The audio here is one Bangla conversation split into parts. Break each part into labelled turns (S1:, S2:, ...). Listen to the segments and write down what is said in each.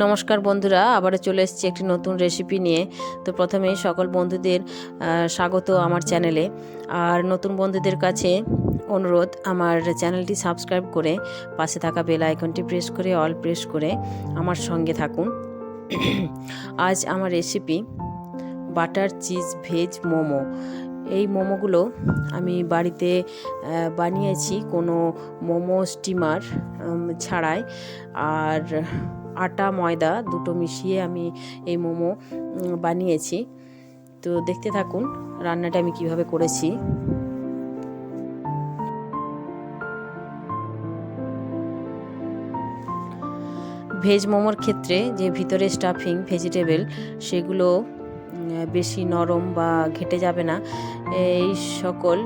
S1: নমস্কার বন্ধুরা, আবারও চলে এসেছি একটি নতুন রেসিপি নিয়ে। তো প্রথমেই সকল বন্ধুদের স্বাগত আমার চ্যানেলে আর নতুন বন্ধুদের কাছে অনুরোধ, আমার চ্যানেলটি সাবস্ক্রাইব করে পাশে থাকা বেল আইকনটি প্রেস করে অল প্রেস করে আমার সঙ্গে থাকুন। আজ আমার recipe butter cheese veg momo. এই মোমোগুলো আমি বাড়িতে বানিয়েছি কোনো মোমো স্টিমার ছাড়াই। আর আটা, ময়দা দুটো মিশিয়ে আমি এই মোমো বানিয়েছি। তো দেখতে থাকুন রান্নাটা আমি কীভাবে করেছি। ভেজ মোমোর ক্ষেত্রে যে ভিতরে স্টাফিং, ভেজিটেবল, সেগুলো বেশি নরম বা ঘেটে যাবে না। এই সকল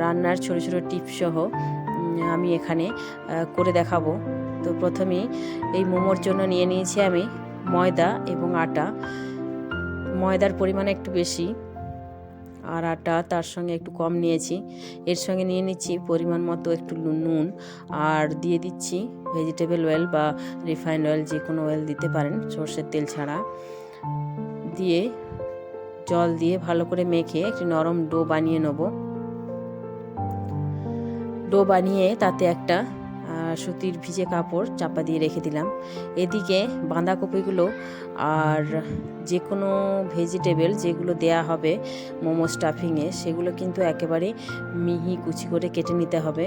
S1: রান্নার ছোটো ছোটো টিপস সহ আমি এখানে করে দেখাবো। তো প্রথমেই এই মোমোর জন্য নিয়ে নিয়েছি আমি ময়দা এবং আটা। ময়দার পরিমাণ একটু বেশি আর আটা তার সঙ্গে একটু কম নিয়েছি। এর সঙ্গে নিয়ে নিচ্ছি পরিমাণ মতো একটু নুন আর দিয়ে দিচ্ছি ভেজিটেবল অয়েল বা রিফাইন্ড অয়েল যে কোনো অয়েল দিতে পারেন, সর্ষের তেল ছাড়া। দিয়ে জল দিয়ে ভালো করে মেখে একটি নরম ডো বানিয়ে নেব। ডো বানিয়ে তাতে একটা সুতির ভিজে কাপড় চাপা দিয়ে রেখে দিলাম। এদিকে বাঁধাকপিগুলো আর যে কোনো ভেজিটেবল যেগুলো দেয়া হবে মোমো স্টাফিংয়ে, সেগুলো কিন্তু একেবারে মিহি কুচি করে কেটে নিতে হবে।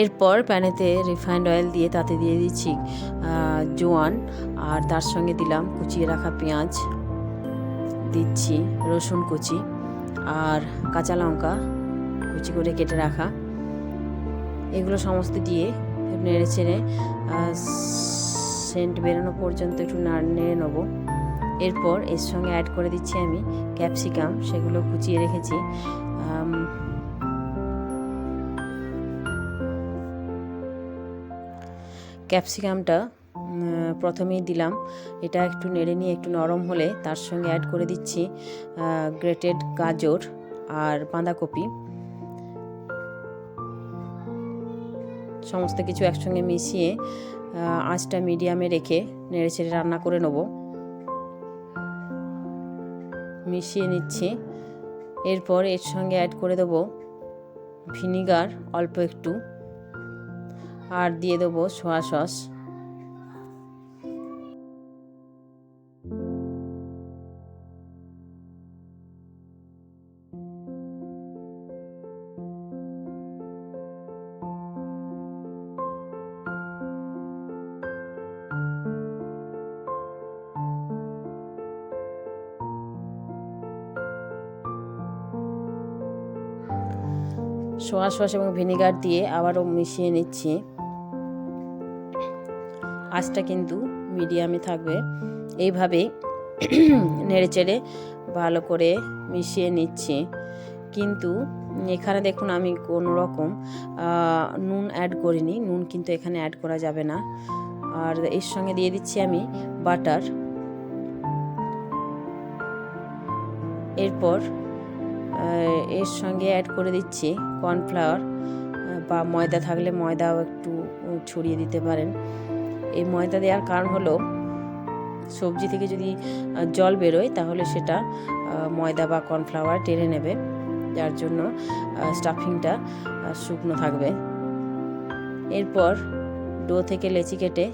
S1: এরপর প্যানেতে রিফাইন্ড অয়েল দিয়ে তাতে দিয়ে দিচ্ছি জোয়ান, আর তার সঙ্গে দিলাম কুচিয়ে রাখা পেঁয়াজ, দিচ্ছি রসুন কুচি, আর কাঁচা লঙ্কা কুচি করে কেটে রাখা। এগুলো সমস্ত দিয়ে নেড়ে চেড়ে সেন্ট বেরোনো পর্যন্ত একটু নাড় নেব। এরপর এর সঙ্গে অ্যাড করে দিচ্ছি আমি ক্যাপসিকাম সেগুলো কুচিয়ে রেখেছি। ক্যাপসিকামটা প্রথমেই দিলাম। এটা একটু নেড়ে নিয়ে একটু নরম হলে তার সঙ্গে অ্যাড করে দিচ্ছি গ্রেটেড গাজর আর বাঁধাকপি। সমস্ত কিছু একসঙ্গে মিশিয়ে আঁচটা মিডিয়ামে রেখে নেড়ে ছেড়ে রান্না করে নেব। মিশিয়ে নিচ্ছি। এরপর এর সঙ্গে অ্যাড করে দেবো ভিনিগার অল্প একটু। আর দিয়ে দেবো সোয়া সস সোয়া সস এবং ভিনেগার দিয়ে আবারও মিশিয়ে নিচ্ছি। আঁচটা কিন্তু মিডিয়ামে থাকবে। এইভাবেই নেড়েচেড়ে ভালো করে মিশিয়ে নিচ্ছি। কিন্তু এখানে দেখুন আমি কোনো রকম নুন অ্যাড করিনি। নুন কিন্তু এখানে অ্যাড করা যাবে না। আর এর সঙ্গে দিয়ে দিচ্ছি আমি বাটার এরপর এর সঙ্গে অ্যাড করে দিচ্ছি কর্নফ্লাওয়ার বা ময়দা থাকলে ময়দাও একটু ছড়িয়ে দিতে পারেন। এই ময়দা দেওয়ার কারণ হলো, সবজি থেকে যদি জল বেরোয়, তাহলে সেটা ময়দা বা কর্নফ্লাওয়ার টেনে নেবে। যার জন্য স্টাফিংটা শুকনো থাকবে। এরপর ডো থেকে লেচি কেটে,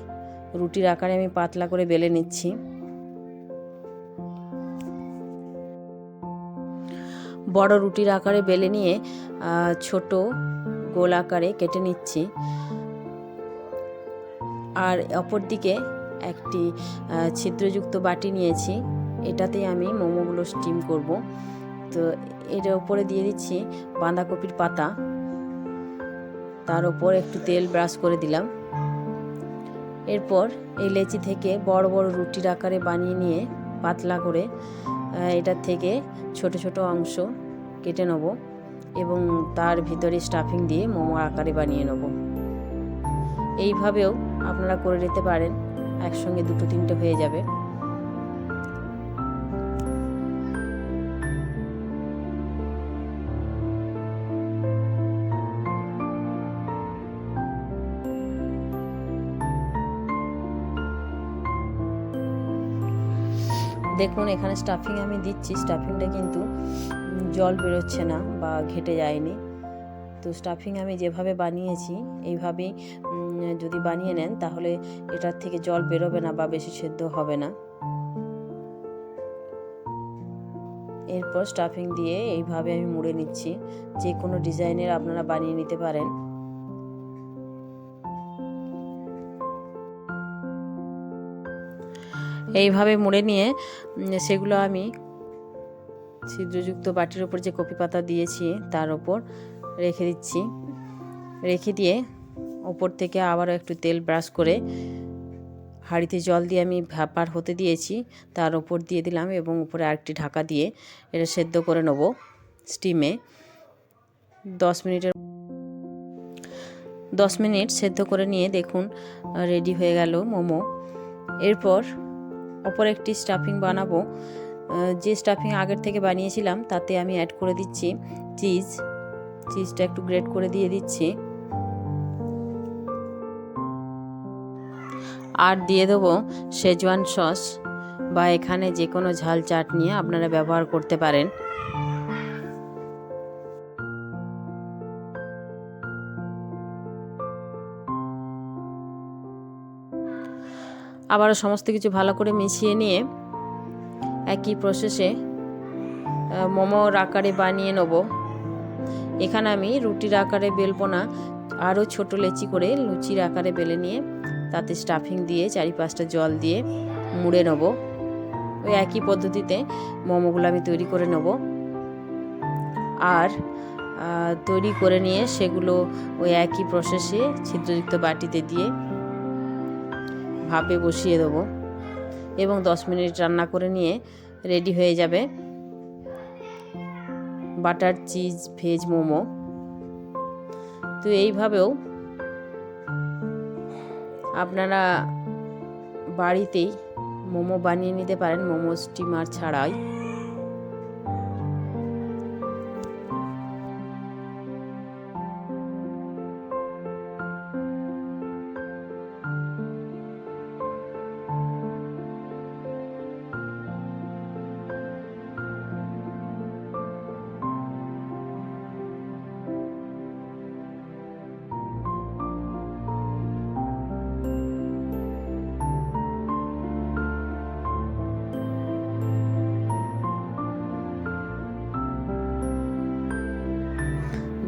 S1: রুটির আকারে আমি পাতলা করে বেলে নিচ্ছি। বড় রুটির আকারে বেলে নিয়ে ছোট গোল আকারে কেটে নিচ্ছি। আর অপর দিকে একটি ছিদ্রযুক্ত বাটি নিয়েছি। এটাতেই আমি মোমোগুলো স্টিম করব। তো এর ওপরে দিয়ে দিচ্ছি বাঁধাকপির পাতা। তার ওপর একটু তেল ব্রাশ করে দিলাম। এরপর এই লেচি থেকে বড় বড় রুটির আকারে বানিয়ে নিয়ে পাতলা করে এটার থেকে ছোট ছোট অংশ কেটে নেব এবং তার ভিতরে স্টাফিং দিয়ে মোমো আকারে বানিয়ে নেব। এইভাবেও আপনারা করে নিতে পারেন, একসঙ্গে দুটো তিনটে হয়ে যাবে। দেখুন, এখানে স্টাফিং আমি দিচ্ছি। স্টাফিংটা কিন্তু জল বেরোচ্ছে না বা ঘেটে যায়নি। তো স্টাফিং আমি যেভাবে বানিয়েছি, এইভাবেই যদি বানিয়ে নেন, তাহলে এটার থেকে জল বেরোবে না বা বেশি সেদ্ধ হবে না। এরপর স্টাফিং দিয়ে এইভাবে আমি মুড়ে নিচ্ছি। যে কোনো ডিজাইনের আপনারা বানিয়ে নিতে পারেন। এইভাবে মুড়ে নিয়ে সেগুলো আমি ছিদ্রযুক্ত বাটির ওপর যে কপি পাতা দিয়েছি তার ওপর রেখে দিচ্ছি। রেখে দিয়ে ওপর থেকে আবারও একটু তেল ব্রাশ করে হাঁড়িতে জল দিয়ে আমি ভাপার হতে দিয়েছি, তার ওপর দিয়ে দিলাম এবং উপরে আরেকটি ঢাকা দিয়ে এটা সেদ্ধ করে নেব স্টিমে। দশ মিনিটের দশ মিনিট সেদ্ধ করে নিয়ে দেখুন, রেডি হয়ে গেল মোমো। এরপর অপর একটি স্টাফিং বানাবো। যে স্টাফিং আগের থেকে বানিয়েছিলাম, তাতে আমি অ্যাড করে দিচ্ছি চিজ চিজটা একটু গ্রেট করে দিয়ে দিচ্ছি। আর দিয়ে দেবো শেজওয়ান সস বা এখানে যে কোনো ঝাল চাটনি আপনারা ব্যবহার করতে পারেন। আবারও সমস্ত কিছু ভালো করে মিশিয়ে নিয়ে একই প্রসেসে মোমোর আকারে বানিয়ে নেব। এখানে আমি রুটির আকারে বেলবো না, আরও ছোট লেচি করে লুচির আকারে বেলে নিয়ে তাতে স্টাফিং দিয়ে চারি পাঁচটা জল দিয়ে মুড়ে নেব। ওই একই পদ্ধতিতে মোমোগুলো আমি তৈরি করে নেব। আর তৈরি করে নিয়ে সেগুলো ওই একই প্রসেসে ছিদ্রযুক্ত বাটিতে দিয়ে ভাপে বসিয়ে দেবো এবং দশ মিনিট রান্না করে নিয়ে রেডি হয়ে যাবে বাটার চিজ, ভেজ মোমো। তো এইভাবেও আপনারা বাড়িতেই মোমো বানিয়ে নিতে পারেন, মোমো স্টিমার ছাড়াই।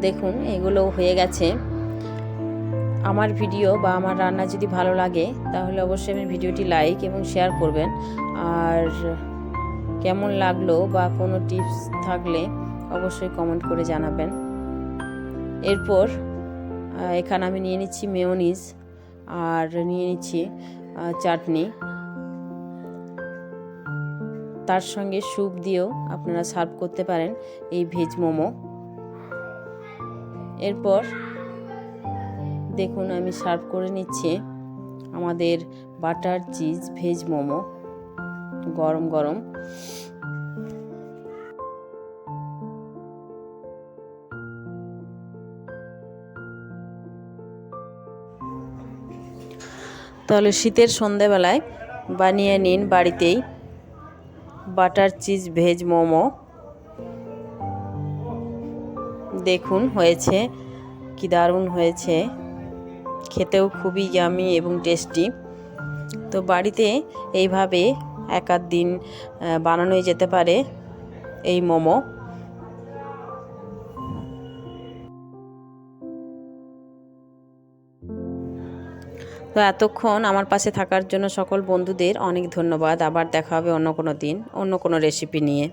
S1: দেখুন এগুলো হয়ে গেছে। আমার ভিডিও বা আমার রান্না যদি ভালো লাগে, তাহলে অবশ্যই আমি ভিডিওটি লাইক এবং শেয়ার করবেন। আর কেমন লাগল বা কোনো টিপস থাকলে অবশ্যই কমেন্ট করে জানাবেন। এরপর এখানে আমি নিয়ে নিচ্ছি মেয়োনিজ আর নিয়ে নিচ্ছি চাটনি। তার সঙ্গে স্যুপ দিয়েও আপনারা সার্ভ করতে পারেন এই ভেজ মোমো। এরপর দেখুন আমি সার্ভ করে নিচ্ছি আমাদের বাটার চিজ ভেজ মোমো, গরম গরম। তাহলে শীতের সন্ধেবেলায় বানিয়ে নিন বাড়িতেই বাটার চিজ ভেজ মোমো। দেখুন হয়েছে, কি দারুণ হয়েছে। খেতেও খুবই ইয়ামি এবং টেস্টি তো বাড়িতে এইভাবে এক আধ দিন বানানোই যেতে পারে এই মোমো। তো এতক্ষণ আমার পাশে থাকার জন্য সকল বন্ধুদের অনেক ধন্যবাদ। আবার দেখা হবে অন্য কোনো দিন, অন্য কোনো রেসিপি নিয়ে।